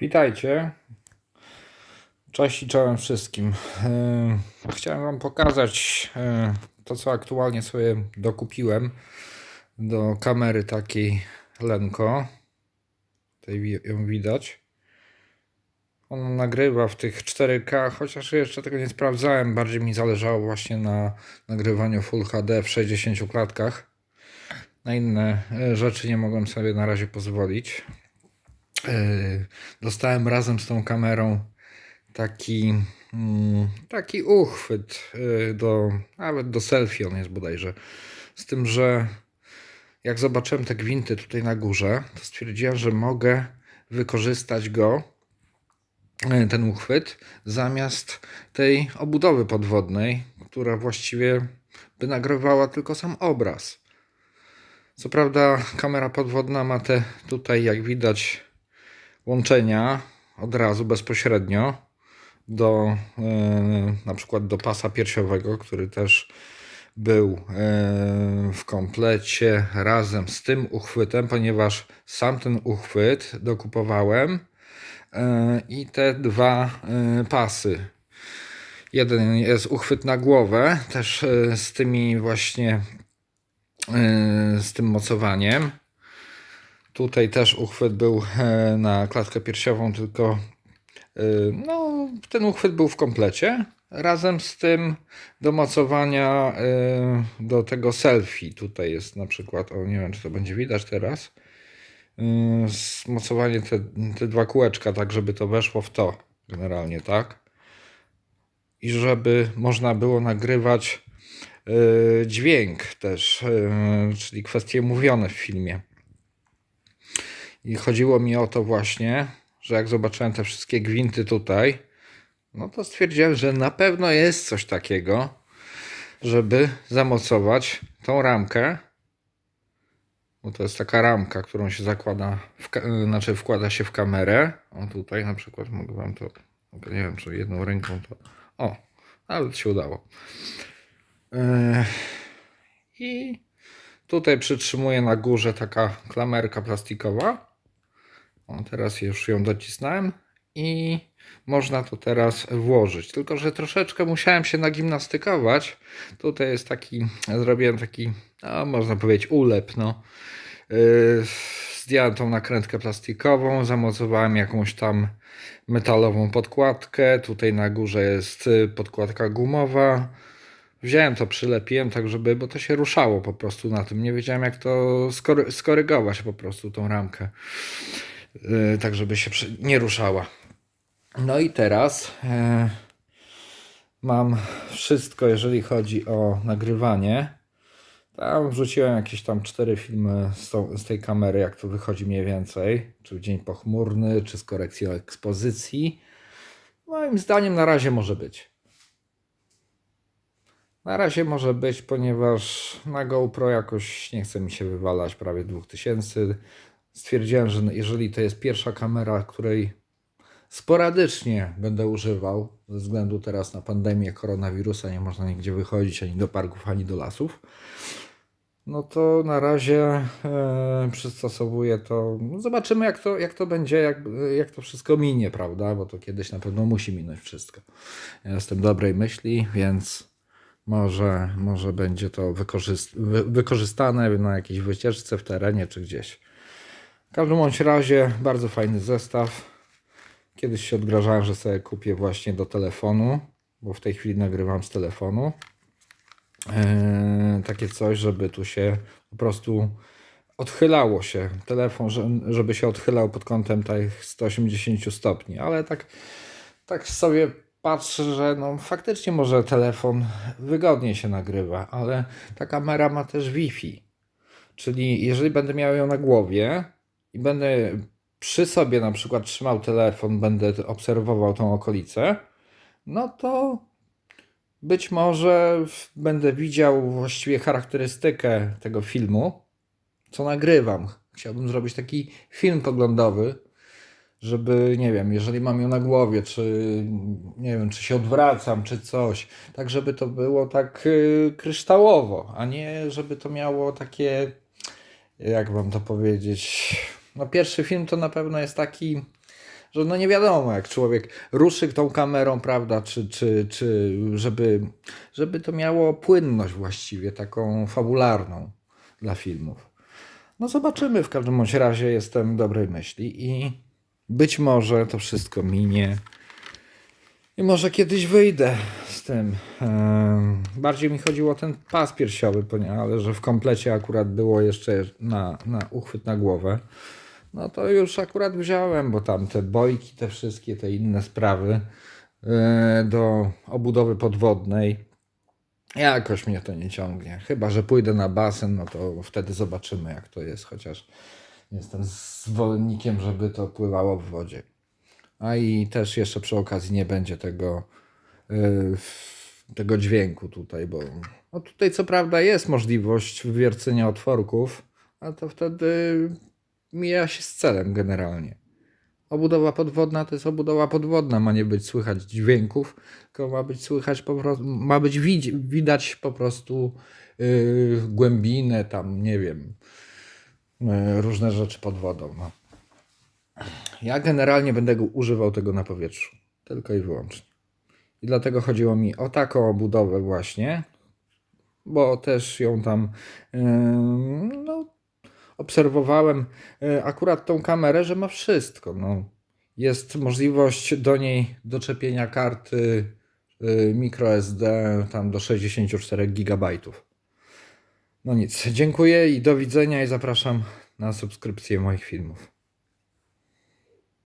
Witajcie. Cześć i czołem wszystkim. E, Chciałem Wam pokazać e, to, co aktualnie sobie dokupiłem do kamery takiej Lenko. Tutaj ją widać. Ona nagrywa w tych 4K, chociaż jeszcze tego nie sprawdzałem. Bardziej mi zależało właśnie na nagrywaniu Full HD w 60 klatkach. Na inne e, rzeczy nie mogłem sobie na razie pozwolić. Yy, dostałem razem z tą kamerą taki, mm, taki uchwyt yy, do, nawet do selfie on jest bodajże. Z tym, że jak zobaczyłem te gwinty tutaj na górze, to stwierdziłem, że mogę wykorzystać go, yy, ten uchwyt, zamiast tej obudowy podwodnej, która właściwie by nagrywała tylko sam obraz. Co prawda kamera podwodna ma te tutaj, jak widać, łączenia od razu bezpośrednio do e, na przykład do pasa piersiowego, który też był e, w komplecie razem z tym uchwytem, ponieważ sam ten uchwyt dokupowałem e, i te dwa pasy. Jeden jest uchwyt na głowę, też z tymi właśnie z tym mocowaniem. Tutaj też uchwyt był e, na klatkę piersiową, tylko e, no, ten uchwyt był w komplecie. Razem z tym do mocowania e, do tego selfie. Tutaj jest na przykład, o nie wiem czy to będzie widać teraz, mocowanie te, te dwa kółeczka, tak żeby to weszło w to generalnie, tak? I żeby można było nagrywać dźwięk też, czyli kwestie mówione w filmie. I chodziło mi o to właśnie, że jak zobaczyłem te wszystkie gwinty tutaj, no to stwierdziłem, że na pewno jest coś takiego, żeby zamocować tą ramkę. Bo to jest taka ramka, którą się zakłada, w, y, znaczy wkłada się w kamerę. O tutaj na przykład mogę wam to, nie wiem czy jedną ręką to, o, ale się udało. Yy, I tutaj przytrzymuję na górze taka klamerka plastikowa. O, teraz już ją docisnąłem i można to teraz włożyć. Tylko, że troszeczkę musiałem się nagimnastykować. Tutaj jest taki, zrobiłem taki, no, można powiedzieć, ulep. No. Yy, zdjąłem tą nakrętkę plastikową, zamocowałem jakąś tam metalową podkładkę. Tutaj na górze jest y, podkładka gumowa. Wziąłem to, przylepiłem tak, żeby, bo to się ruszało po prostu na tym. Nie wiedziałem, jak to skory, skorygować po prostu tą ramkę. Yy, tak, żeby się nie ruszała. No i teraz e, mam wszystko, jeżeli chodzi o nagrywanie. Tam wrzuciłem jakieś tam cztery filmy z tej kamery, jak to wychodzi mniej więcej. Czy w dzień pochmurny, czy z korekcją ekspozycji. Moim zdaniem na razie może być. Na razie może być, ponieważ na GoPro jakoś nie chce mi się wywalać prawie 2000. Stwierdziłem, że jeżeli to jest pierwsza kamera, której sporadycznie będę używał, ze względu teraz na pandemię koronawirusa, nie można nigdzie wychodzić ani do parków, ani do lasów, no to na razie e, przystosowuję to. No zobaczymy, jak to, jak to będzie, jak, jak to wszystko minie, prawda? Bo to kiedyś na pewno musi minąć wszystko. Ja jestem dobrej myśli, więc może, może będzie to wykorzyst- wy- wykorzystane na jakiejś wycieczce w terenie czy gdzieś. W każdym bądź razie bardzo fajny zestaw. Kiedyś się odgrażałem, że sobie kupię właśnie do telefonu, bo w tej chwili nagrywam z telefonu. Eee, takie coś, żeby tu się po prostu odchylało się telefon, że- żeby się odchylał pod kątem tych 180 stopni, ale tak, tak sobie patrzę, że no faktycznie może telefon wygodnie się nagrywa, ale ta kamera ma też Wi-Fi. Czyli jeżeli będę miał ją na głowie i będę przy sobie na przykład trzymał telefon, będę obserwował tą okolicę, no to być może będę widział właściwie charakterystykę tego filmu, co nagrywam. Chciałbym zrobić taki film poglądowy, żeby, nie wiem, jeżeli mam ją na głowie, czy nie wiem, czy się odwracam, czy coś, tak żeby to było tak y, kryształowo, a nie żeby to miało takie, jak wam to powiedzieć, no pierwszy film to na pewno jest taki, że no nie wiadomo, jak człowiek ruszy tą kamerą, prawda, czy, czy, czy żeby, żeby to miało płynność właściwie, taką fabularną dla filmów. No zobaczymy, w każdym bądź razie jestem dobrej myśli i być może to wszystko minie. I może kiedyś wyjdę z tym. Bardziej mi chodziło o ten pas piersiowy, ale że w komplecie akurat było jeszcze na, na uchwyt na głowę. No to już akurat wziąłem, bo tam te bojki, te wszystkie, te inne sprawy e, do obudowy podwodnej. Jakoś mnie to nie ciągnie. Chyba, że pójdę na basen, no to wtedy zobaczymy, jak to jest. Chociaż jestem zwolennikiem, żeby to pływało w wodzie. A i też jeszcze przy okazji nie będzie tego, yy, tego dźwięku tutaj, bo no tutaj co prawda jest możliwość wywiercenia otworków, a to wtedy mija się z celem generalnie. Obudowa podwodna to jest obudowa podwodna, ma nie być słychać dźwięków, tylko ma być słychać po prostu, ma być widz, widać po prostu yy, głębinę, tam nie wiem, yy, różne rzeczy pod wodą. No. Ja generalnie będę używał tego na powietrzu. Tylko i wyłącznie. I dlatego chodziło mi o taką obudowę właśnie, bo też ją tam yy, no, obserwowałem yy, akurat tą kamerę, że ma wszystko. No. Jest możliwość do niej doczepienia karty yy, microSD tam do 64 GB. No nic, dziękuję i do widzenia i zapraszam na subskrypcję moich filmów.